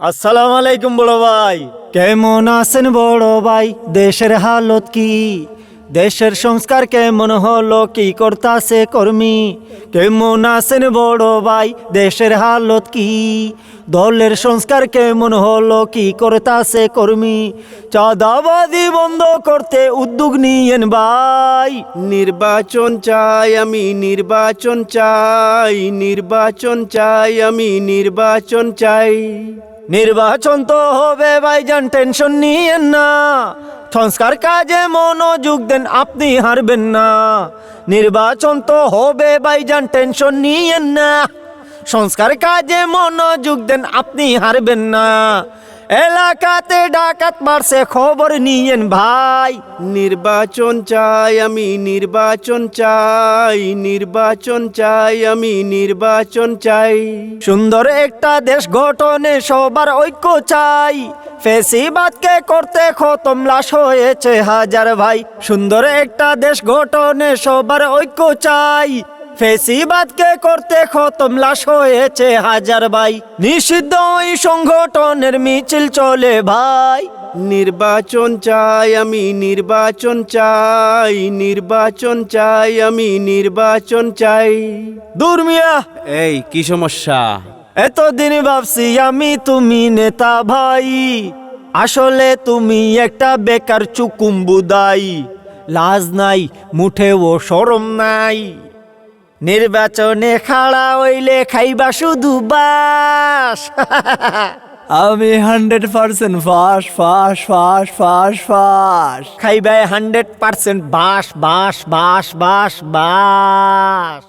আসসালামু আলাইকুম বড় ভাই। কেমন আছেন বড় ভাই? দেশের হালত কি? দেশের সংস্কার কেমন হলো? কি করতাছে কর্মী? কেমন আছেন বড় ভাই? দেশের হালত কি? দলের সংস্কার কেমন হলো? কি করতাছে কর্মী? চাঁদাবাদি বন্ধ করতে উদ্যোগ নিয়েন ভাই। নির্বাচন চাই আমি নির্বাচন চাই নির্বাচন চাই আমি নির্বাচন চাই। নির্বাচন তো হবে, ভাইজান টেনশন নিয়েন না। সংস্কার কাজে মনোযোগ দেন, আপনি হারবেন না। নির্বাচন তো হবে, ভাইজান টেনশন নিয়েন না। সংস্কার কাজে মনোযোগ দেন, আপনি হারবেন না। এলাকাতে ডাকাত মারছে খবর নিয়েন ভাই। নির্বাচন চাই আমি নির্বাচন চাই নির্বাচন চাই আমি নির্বাচন চাই। সুন্দর একটা দেশ গঠনে সবার ঐক্য চাই। ফেসিবাদকে করতে খতম লাশ হয়েছে হাজার ভাই। সুন্দর একটা দেশ গঠনে সবার ঐক্য চাই। ফেসিবাদকে করতে খতম লাশ হয়েছে হাজার ভাই। নিষিদ্ধ ওই সংগঠনের মিছিল চলে ভাই। নির্বাচন চাই আমি নির্বাচন চাই নির্বাচন চাই আমি নির্বাচন চাই। দুর্মিয়া এই কি সমস্যা? এতদিন ভাবছি আমি তুমি নেতা ভাই। আসলে তুমি একটা বেকার চুকুম্বুদাই লাজ নাই মুঠেও সরম নাই। নির্বাচনে খাড়া হইলে খাইবা শুধু বাস। আমি হান্ড্রেড পার্সেন্ট ফাঁস ফাঁস ফাঁস ফাঁস ফাঁস খাইবাই হান্ড্রেড পার্সেন্ট বাস বাস বাস বাস বাস।